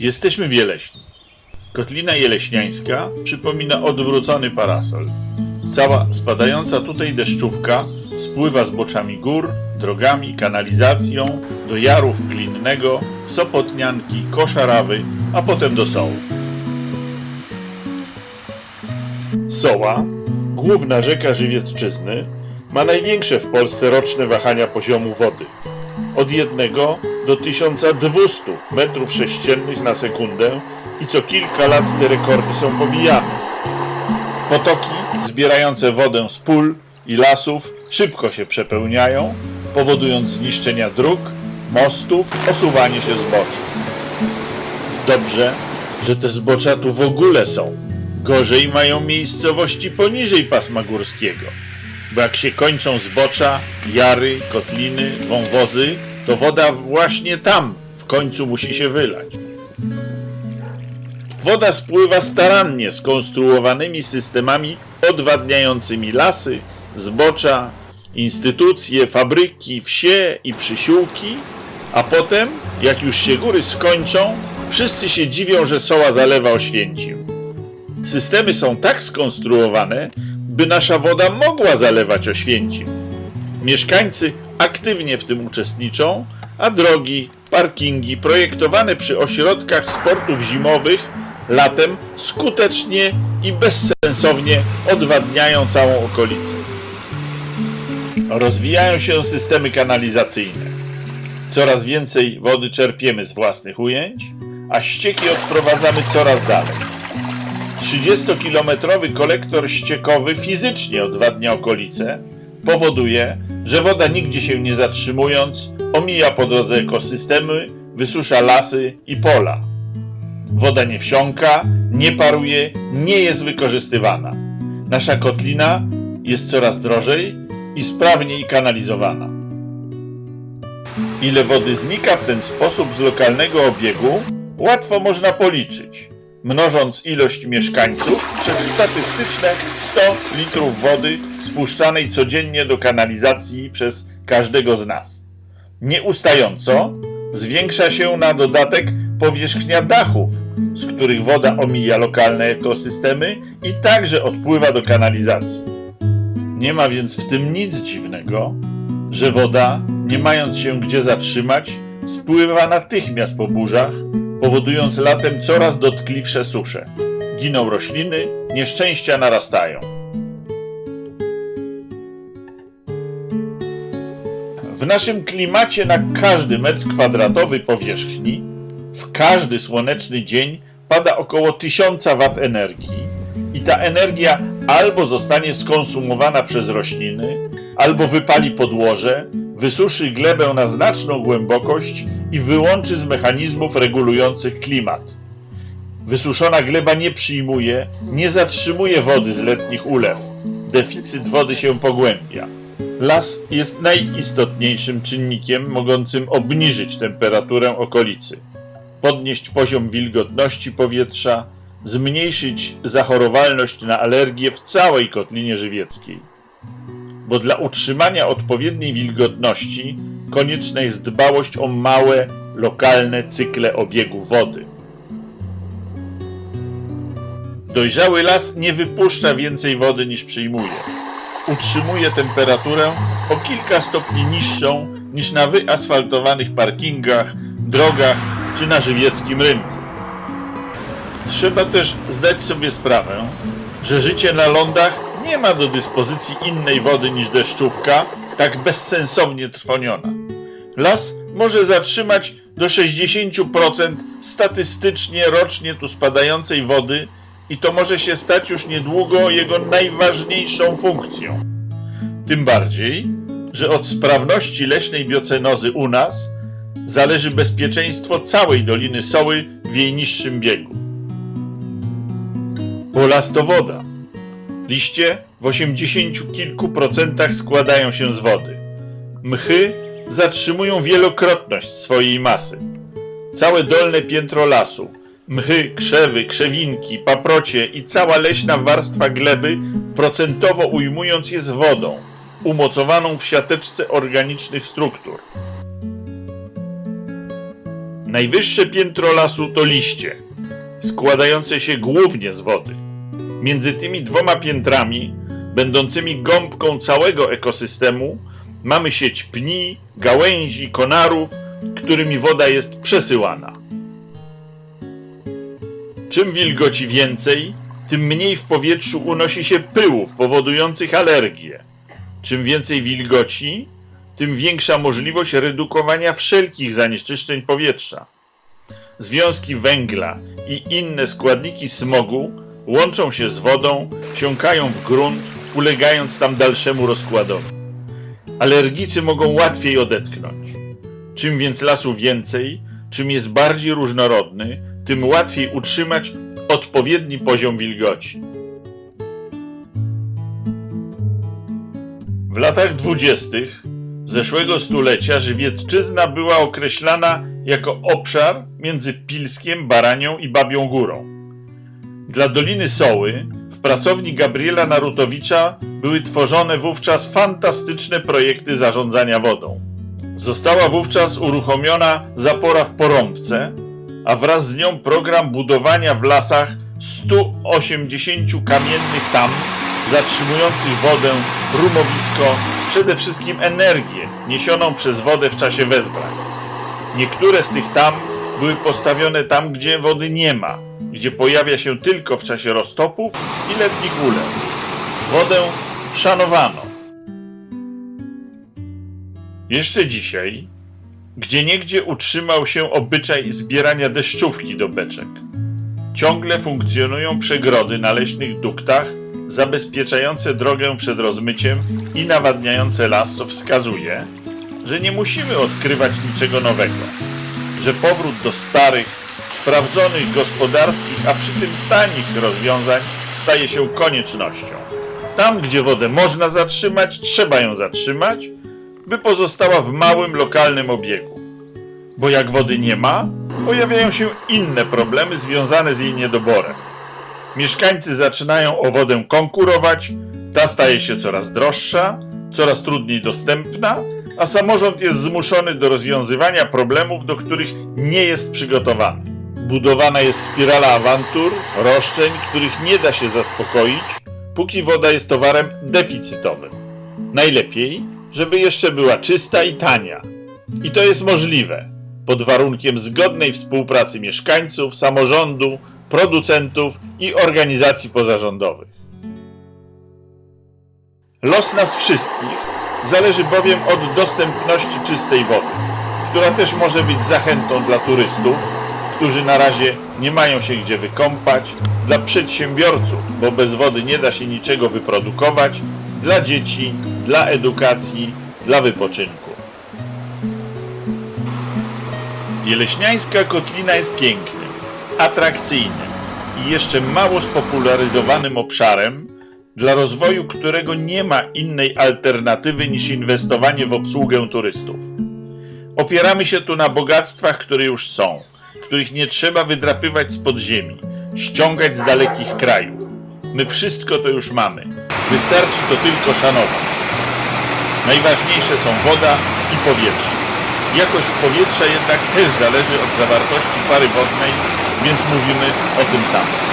Jesteśmy w Jeleśni. Kotlina Jeleśniańska przypomina odwrócony parasol. Cała spadająca tutaj deszczówka spływa zboczami gór, drogami, kanalizacją do Jarów Glinnego, Sopotnianki, Koszarawy, a potem do Sołu. Soła, główna rzeka Żywiecczyzny, ma największe w Polsce roczne wahania poziomu wody. Od 1 do 1200 metrów sześciennych na sekundę i co kilka lat te rekordy są pobijane. Potoki zbierające wodę z pól i lasów szybko się przepełniają, powodując zniszczenia dróg, mostów, osuwanie się zboczu. Dobrze, że te zbocza tu w ogóle są. Gorzej mają miejscowości poniżej pasma górskiego. Bo jak się kończą zbocza, jary, kotliny, wąwozy, to woda właśnie tam w końcu musi się wylać. Woda spływa starannie skonstruowanymi systemami odwadniającymi lasy, zbocza, instytucje, fabryki, wsie i przysiłki, a potem, jak już się góry skończą, wszyscy się dziwią, że soła zalewa Oświęcim. Systemy są tak skonstruowane, by nasza woda mogła zalewać Oświęcim. Mieszkańcy aktywnie w tym uczestniczą, a drogi, parkingi projektowane przy ośrodkach sportów zimowych latem skutecznie i bezsensownie odwadniają całą okolicę. Rozwijają się systemy kanalizacyjne. Coraz więcej wody czerpiemy z własnych ujęć, a ścieki odprowadzamy coraz dalej. 30-kilometrowy kolektor ściekowy fizycznie odwadnia okolice, powoduje, że woda nigdzie się nie zatrzymując omija po drodze ekosystemy, wysusza lasy i pola. Woda nie wsiąka, nie paruje, nie jest wykorzystywana. Nasza kotlina jest coraz drożej i sprawniej kanalizowana. Ile wody znika w ten sposób z lokalnego obiegu, łatwo można policzyć, mnożąc ilość mieszkańców przez statystyczne 100 litrów wody spuszczanej codziennie do kanalizacji przez każdego z nas. Nieustająco zwiększa się na dodatek powierzchnia dachów, z których woda omija lokalne ekosystemy i także odpływa do kanalizacji. Nie ma więc w tym nic dziwnego, że woda, nie mając się gdzie zatrzymać, spływa natychmiast po burzach, powodując latem coraz dotkliwsze susze. Giną rośliny, nieszczęścia narastają. W naszym klimacie na każdy metr kwadratowy powierzchni w każdy słoneczny dzień pada około 1000 W energii i ta energia albo zostanie skonsumowana przez rośliny, albo wypali podłoże, wysuszy glebę na znaczną głębokość i wyłączy z mechanizmów regulujących klimat. Wysuszona gleba nie przyjmuje, nie zatrzymuje wody z letnich ulew. Deficyt wody się pogłębia. Las jest najistotniejszym czynnikiem mogącym obniżyć temperaturę okolicy, podnieść poziom wilgotności powietrza, zmniejszyć zachorowalność na alergie w całej kotlinie żywieckiej. Bo dla utrzymania odpowiedniej wilgotności konieczna jest dbałość o małe, lokalne cykle obiegu wody. Dojrzały las nie wypuszcza więcej wody niż przyjmuje. Utrzymuje temperaturę o kilka stopni niższą niż na wyasfaltowanych parkingach, drogach czy na żywieckim rynku. Trzeba też zdać sobie sprawę, że życie na lądach nie ma do dyspozycji innej wody niż deszczówka, tak bezsensownie trwoniona. Las może zatrzymać do 60% statystycznie rocznie tu spadającej wody i to może się stać już niedługo jego najważniejszą funkcją. Tym bardziej, że od sprawności leśnej biocenozy u nas zależy bezpieczeństwo całej Doliny Soły w jej niższym biegu. Bo las to woda. Liście w osiemdziesięciu kilku procentach składają się z wody. Mchy zatrzymują wielokrotność swojej masy. Całe dolne piętro lasu, mchy, krzewy, krzewinki, paprocie i cała leśna warstwa gleby procentowo ujmując jest wodą, umocowaną w siateczce organicznych struktur. Najwyższe piętro lasu to liście, składające się głównie z wody. Między tymi dwoma piętrami, będącymi gąbką całego ekosystemu, mamy sieć pni, gałęzi, konarów, którymi woda jest przesyłana. Czym wilgoci więcej, tym mniej w powietrzu unosi się pyłów powodujących alergie. Czym więcej wilgoci, tym większa możliwość redukowania wszelkich zanieczyszczeń powietrza. Związki węgla i inne składniki smogu łączą się z wodą, wsiąkają w grunt, ulegając tam dalszemu rozkładowi. Alergicy mogą łatwiej odetchnąć. Czym więc lasu więcej, czym jest bardziej różnorodny, tym łatwiej utrzymać odpowiedni poziom wilgoci. W latach dwudziestych zeszłego stulecia Żywiecczyzna była określana jako obszar między Pilskiem, Baranią i Babią Górą. Dla Doliny Soły w pracowni Gabriela Narutowicza były tworzone wówczas fantastyczne projekty zarządzania wodą. Została wówczas uruchomiona zapora w Porąbce, a wraz z nią program budowania w lasach 180 kamiennych tam, zatrzymujących wodę, rumowisko, przede wszystkim energię niesioną przez wodę w czasie wezbrań. Niektóre z tych tam były postawione tam, gdzie wody nie ma, gdzie pojawia się tylko w czasie roztopów i letnich ulew. Wodę szanowano. Jeszcze dzisiaj, gdzie niegdzie utrzymał się obyczaj zbierania deszczówki do beczek. Ciągle funkcjonują przegrody na leśnych duktach, zabezpieczające drogę przed rozmyciem i nawadniające las, co wskazuje, że nie musimy odkrywać niczego nowego, że powrót do starych, sprawdzonych gospodarskich, a przy tym tanich rozwiązań staje się koniecznością. Tam, gdzie wodę można zatrzymać, trzeba ją zatrzymać, by pozostała w małym lokalnym obiegu. Bo jak wody nie ma, pojawiają się inne problemy związane z jej niedoborem. Mieszkańcy zaczynają o wodę konkurować, ta staje się coraz droższa, coraz trudniej dostępna, a samorząd jest zmuszony do rozwiązywania problemów, do których nie jest przygotowany. Budowana jest spirala awantur, roszczeń, których nie da się zaspokoić, póki woda jest towarem deficytowym. Najlepiej, żeby jeszcze była czysta i tania. I to jest możliwe pod warunkiem zgodnej współpracy mieszkańców, samorządu, producentów i organizacji pozarządowych. Los nas wszystkich zależy bowiem od dostępności czystej wody, która też może być zachętą dla turystów, którzy na razie nie mają się gdzie wykąpać, dla przedsiębiorców, bo bez wody nie da się niczego wyprodukować, dla dzieci, dla edukacji, dla wypoczynku. Jeleśniańska kotlina jest pięknym, atrakcyjnym i jeszcze mało spopularyzowanym obszarem, dla rozwoju którego nie ma innej alternatywy niż inwestowanie w obsługę turystów. Opieramy się tu na bogactwach, które już są, których nie trzeba wydrapywać z podziemi, ściągać z dalekich krajów. My wszystko to już mamy. Wystarczy to tylko szanować. Najważniejsze są woda i powietrze. Jakość powietrza jednak też zależy od zawartości pary wodnej, więc mówimy o tym samym.